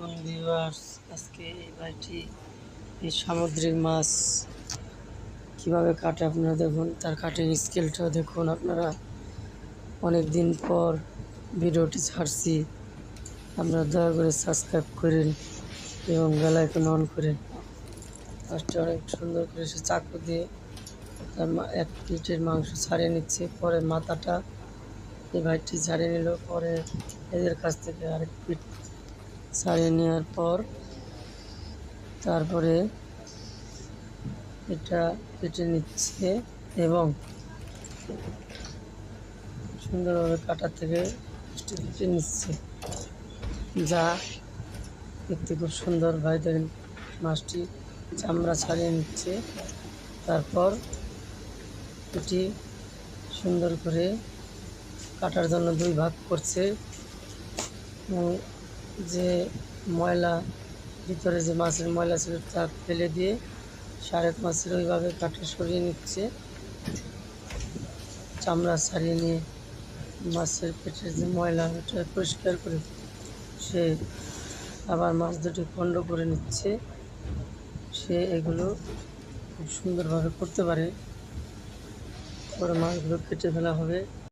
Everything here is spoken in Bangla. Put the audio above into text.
দেখুন ভিউয়ার্স, আজকে এই ভাইটি এই সামুদ্রিক মাছ কীভাবে কাটে আপনারা দেখুন, তার কাটিং স্কেলটাও দেখুন আপনারা। অনেক দিন পর ভিডিওটি ছাড়ছি, আপনারা দয়া করে সাবস্ক্রাইব করেন এবং বেলাইকন অন করেন। ফার্স্টে অনেক সুন্দর করে সে চাকু দিয়ে তার এক পিঠের মাংস ছাড়িয়ে নিচ্ছে, পরে মাথাটা এই ভাইটি ছাড়িয়ে নিল, পরে এদের কাছ থেকে আরেক পিঠ ছাড়িয়ে নেওয়ার পর তারপরে এটা কেটে নিচ্ছে এবং সুন্দরভাবে কাটা থেকে কেটে নিচ্ছে। যা দেখতে খুব সুন্দর। ভাই, দেখেন, মাছটি চামড়া ছাড়িয়ে নিচ্ছে। তারপর এটি সুন্দর করে কাটার জন্য দুই ভাগ করছে। এবং যে ময়লা, ভিতরে যে মাছের ময়লা ছিল তা ফেলে দিয়ে সারেক মাছের ওইভাবে কাটা সরিয়ে নিচ্ছে। চামড়া ছাড়িয়ে নিয়ে মাছের পেটের যে ময়লা, ওটা পরিষ্কার করে সে আবার মাছ দুটি খণ্ড করে নিচ্ছে। সে এগুলো খুব সুন্দরভাবে করতে পারে। তারপরে মাছগুলো কেটে ফেলা হবে।